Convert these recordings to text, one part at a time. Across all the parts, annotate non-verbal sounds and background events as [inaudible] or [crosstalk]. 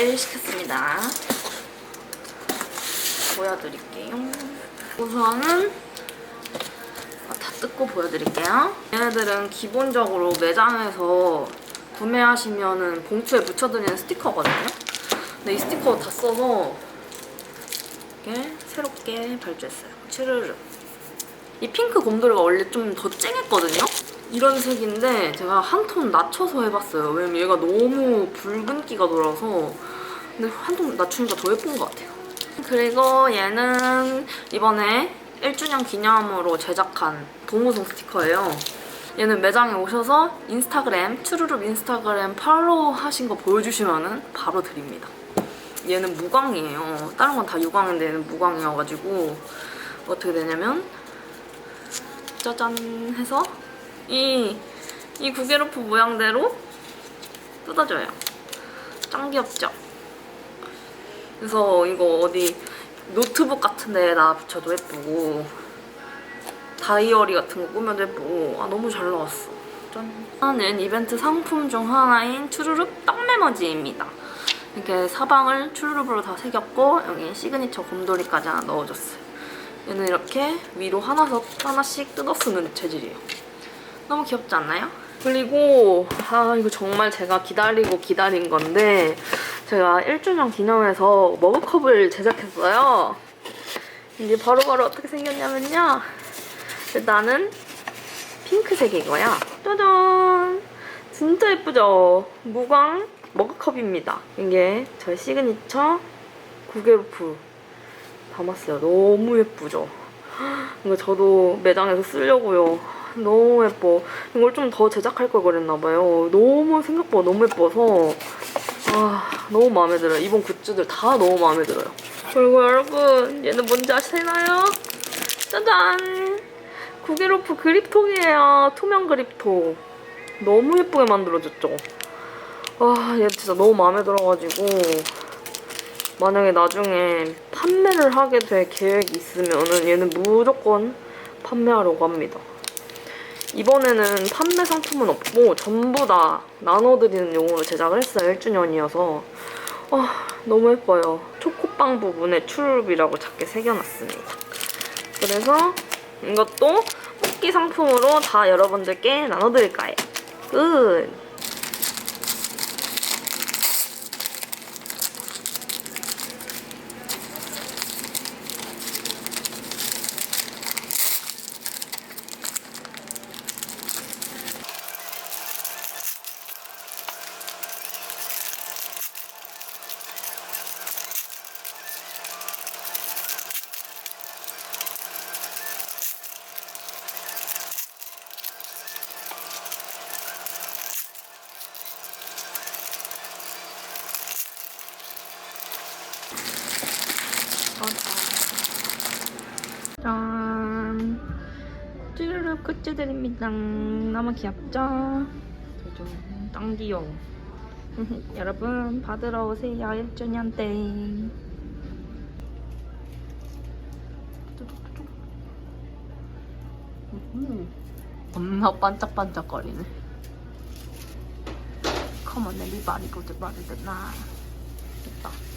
스티커를 시켰습니다. 보여드릴게요. 우선은 아, 다 뜯고 보여드릴게요. 얘네들은 기본적으로 매장에서 구매하시면은 봉투에 붙여드리는 스티커거든요. 근데 이 스티커 다 써서 이렇게 새롭게 발주했어요. 추르르. 이 핑크 곰돌이가 원래 좀 더 쨍했거든요? 이런 색인데 제가 한 톤 낮춰서 해봤어요. 왜냐면 얘가 너무 붉은기가 돌아서 근데 한 톤 낮추니까 더 예쁜 것 같아요. 그리고 얘는 이번에 1주년 기념으로 제작한 동무송 스티커예요. 얘는 매장에 오셔서 인스타그램, 추루룩 인스타그램 팔로우 하신 거 보여주시면은 바로 드립니다. 얘는 무광이에요. 다른 건 다 유광인데 얘는 무광이어가지고 어떻게 되냐면 짜잔 해서 이, 이 구게로프 모양대로 뜯어져요. 짱 귀엽죠? 그래서 이거 어디 노트북 같은 데에다 붙여도 예쁘고 다이어리 같은 거 꾸며도 예쁘고 아 너무 잘 나왔어. 짠. 하나는 이벤트 상품 중 하나인 추루룩 떡메모지입니다. 이렇게 사방을 추루룩으로 다 새겼고 여기 시그니처 곰돌이까지 하나 넣어줬어요. 얘는 이렇게 위로 하나씩 뜯어 쓰는 재질이에요. 너무 귀엽지 않나요? 그리고 아 이거 정말 제가 기다리고 기다린 건데 제가 1주년 기념해서 머그컵을 제작했어요. 이게 바로바로 어떻게 생겼냐면요. 나는 핑크색이고요. 짜잔! 진짜 예쁘죠? 무광 머그컵입니다. 이게 저의 시그니처 구게루프 담았어요. 너무 예쁘죠? 이거 저도 매장에서 쓰려고요. 너무 예뻐. 이걸 좀 더 제작할 걸 그랬나봐요. 너무 생각보다 너무 예뻐서 아 너무 마음에 들어요. 이번 굿즈들 다 너무 마음에 들어요. 그리고 여러분 얘는 뭔지 아시나요? 짜잔! 구게로프 그립톡이에요. 투명 그립톡. 너무 예쁘게 만들어졌죠? 아, 얘 진짜 너무 마음에 들어가지고 만약에 나중에 판매를 하게 될 계획이 있으면은 얘는 무조건 판매하려고 합니다. 이번에는 판매 상품은 없고 전부 다 나눠드리는 용으로 제작을 했어요. 1주년이어서. 아, 너무 예뻐요. 초코빵 부분에 추루룩이라고 작게 새겨놨습니다. 그래서 이것도 뽑기 상품으로 다 여러분들께 나눠드릴 거예요. 끝! 짠! 굿즈들입니다. 너무 귀엽죠? 짱 귀여워. [laughs] 여러분, 받으러 오세요. 1주년 때. 엄마 반짝반짝거리네. 컴온, everybody, go to body tonight. 됐다.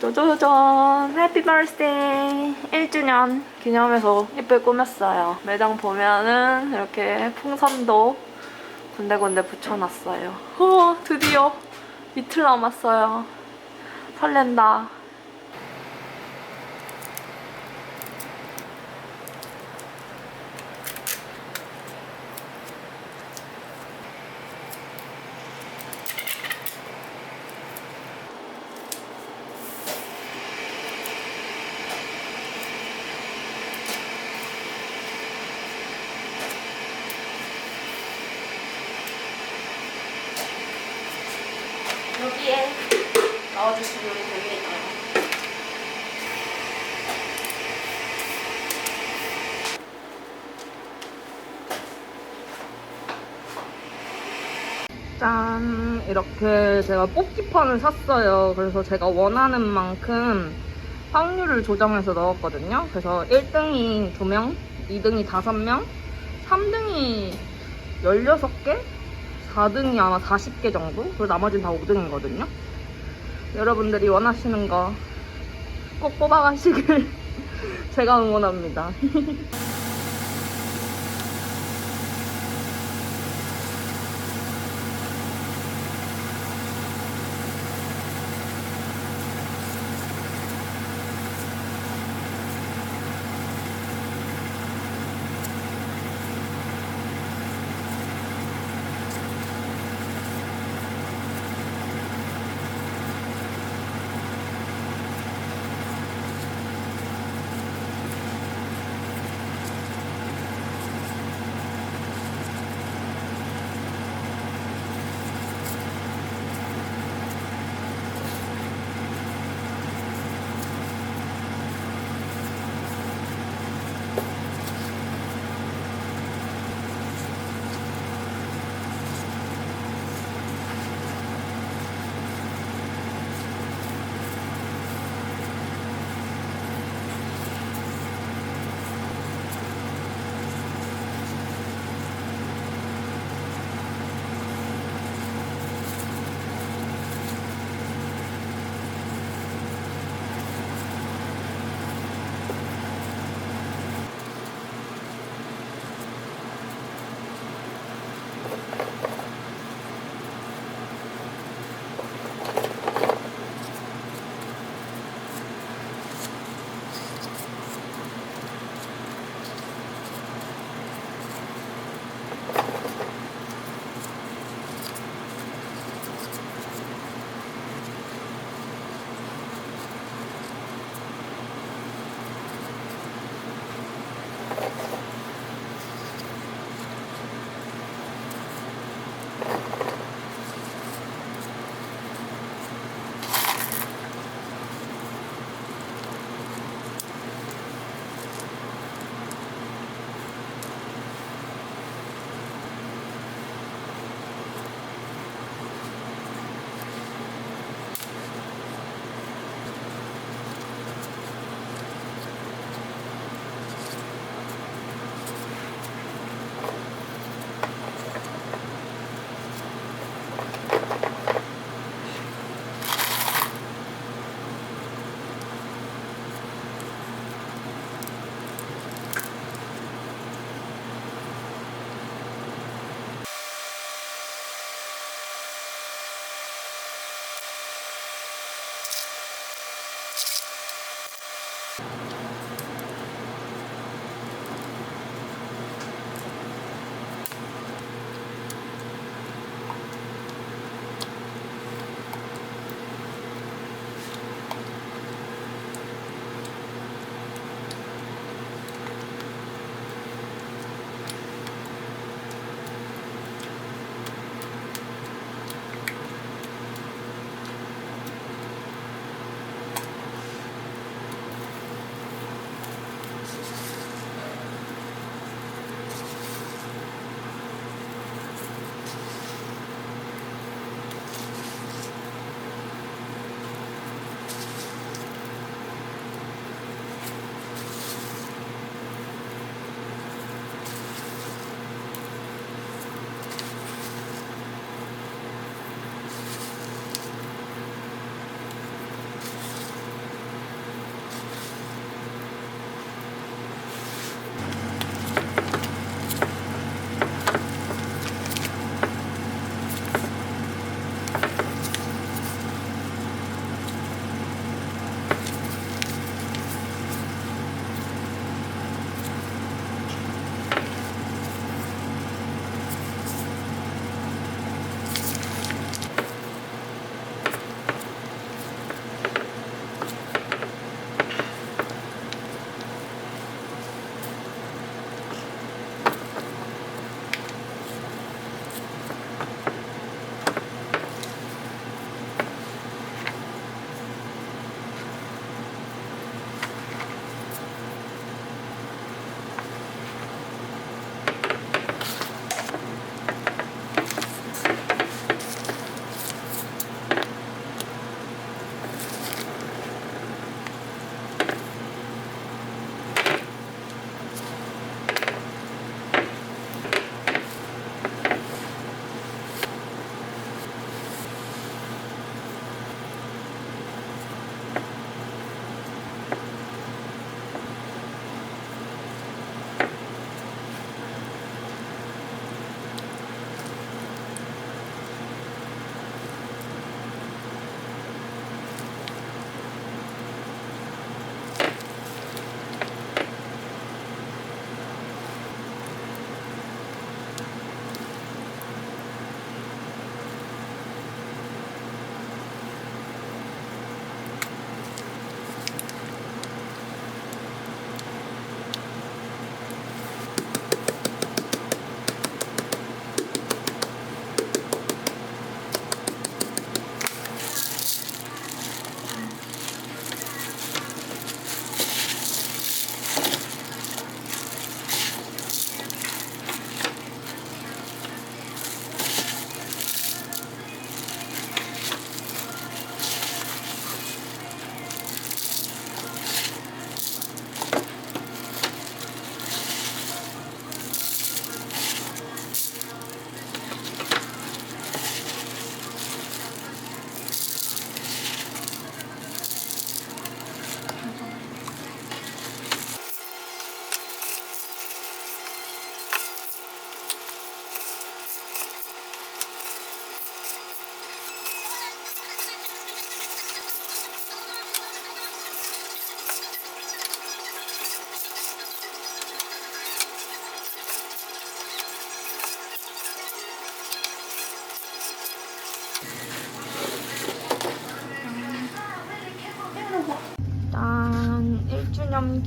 짜자잔 해피 버스데이 1주년 기념해서 예쁘게 꾸몄어요 매장 보면은 이렇게 풍선도 군데군데 붙여놨어요. 어, 드디어 이틀 남았어요. 설렌다 여기에 넣어주시면 됩니다 짠 이렇게 제가 뽑기판을 샀어요. 그래서 제가 원하는 만큼 확률을 조정해서 넣었거든요. 그래서 1등이 2명 2등이 5명 3등이 16개 4등이 아마 40개 정도? 그리고 나머지는 다 5등이거든요. 여러분들이 원하시는 거 꼭 뽑아가시길 [laughs] 제가 응원합니다. [laughs]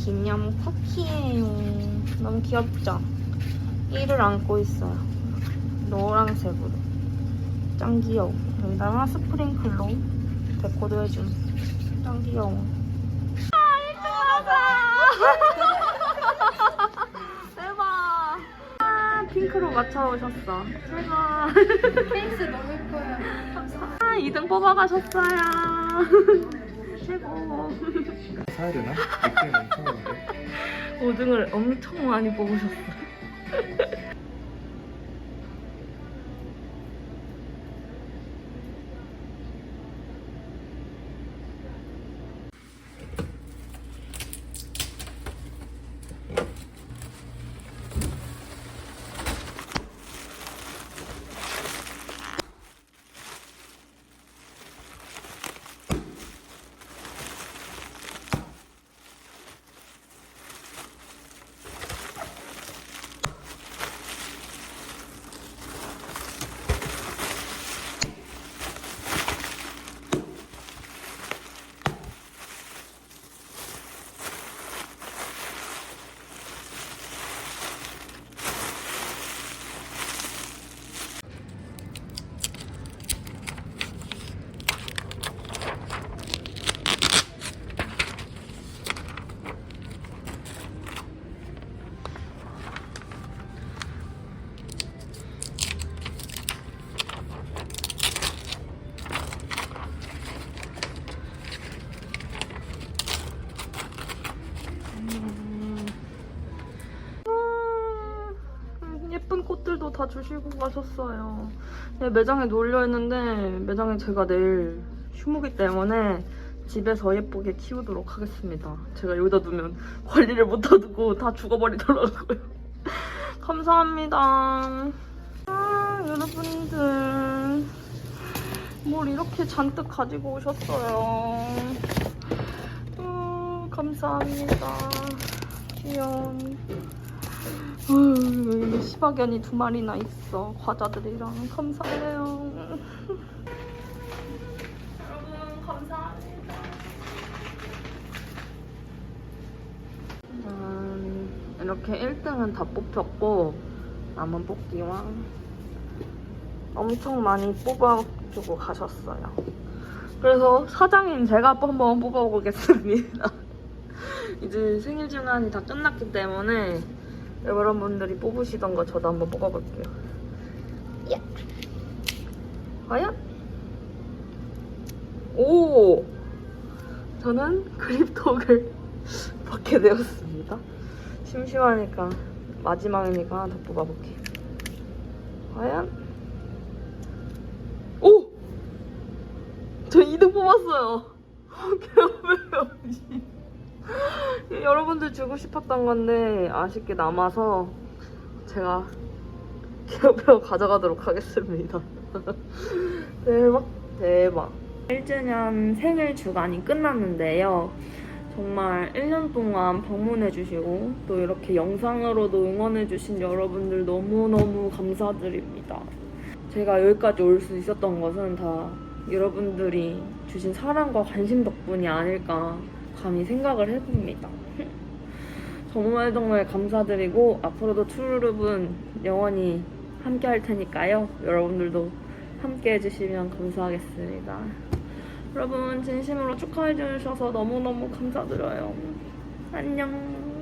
기념 쿠키예요. 너무 귀엽죠? 이를 안고 있어요. 노란색으로. 짱 귀여워. 여기다가 스프링클로 데코도 해준. 짱 귀여워. 대박. 아, 핑크로 맞춰오셨어. 대박. 케이스 너무 예뻐요. 아, 2등 뽑아가셨어요. 최고. 사야 되나? 닉네임 엄청 많은데 5등을 엄청 많이 뽑으셨어. 음, 꽃들도 다 주시고 가셨어요. 네, 매장에 놀려 했는데 매장에 제가 내일 휴무기 때문에 집에서 예쁘게 키우도록 하겠습니다. 제가 여기다 두면 [laughs] 관리를 못하고 다 죽어버리더라고요. [laughs] 감사합니다. 아, 여러분들. 뭘 이렇게 잔뜩 가지고 오셨어요. 어, 감사합니다. 귀여운. 시바견이 두 마리나 있어. 과자들이랑 감사해요. 여러분 감사합니다. 음, 이렇게 1등은 다 뽑혔고 남은 뽑기와 엄청 많이 뽑아주고 가셨어요. 그래서 사장인 제가 한번 뽑아보겠습니다. [laughs] 이제 생일 주간이 다 끝났기 때문에 여러분들이 뽑으시던 거 저도 한번 뽑아볼게요. 야. 과연? 오! 저는 크립톡을 [laughs] 받게 되었습니다. 심심하니까 마지막이니까 하나 더 뽑아볼게요. 과연? 오! 저 2등 뽑았어요. [laughs] 개업배우지. 여러분들 주고 싶었던 건데 아쉽게 남아서 제가 기업으로 [laughs] 가져가도록 하겠습니다. [laughs] 대박 대박. 1주년 생일 주간이 끝났는데요. 정말 1년 동안 방문해주시고 또 이렇게 영상으로도 응원해주신 여러분들 너무너무 감사드립니다. 제가 여기까지 올 수 있었던 것은 다 여러분들이 주신 사랑과 관심 덕분이 아닐까 감히 생각을 해봅니다. [laughs] 정말 정말 감사드리고 앞으로도 투르룹은 영원히 함께 할 테니까요. 여러분들도 함께 해주시면 감사하겠습니다. 여러분 진심으로 축하해 주셔서 너무너무 감사드려요. 안녕.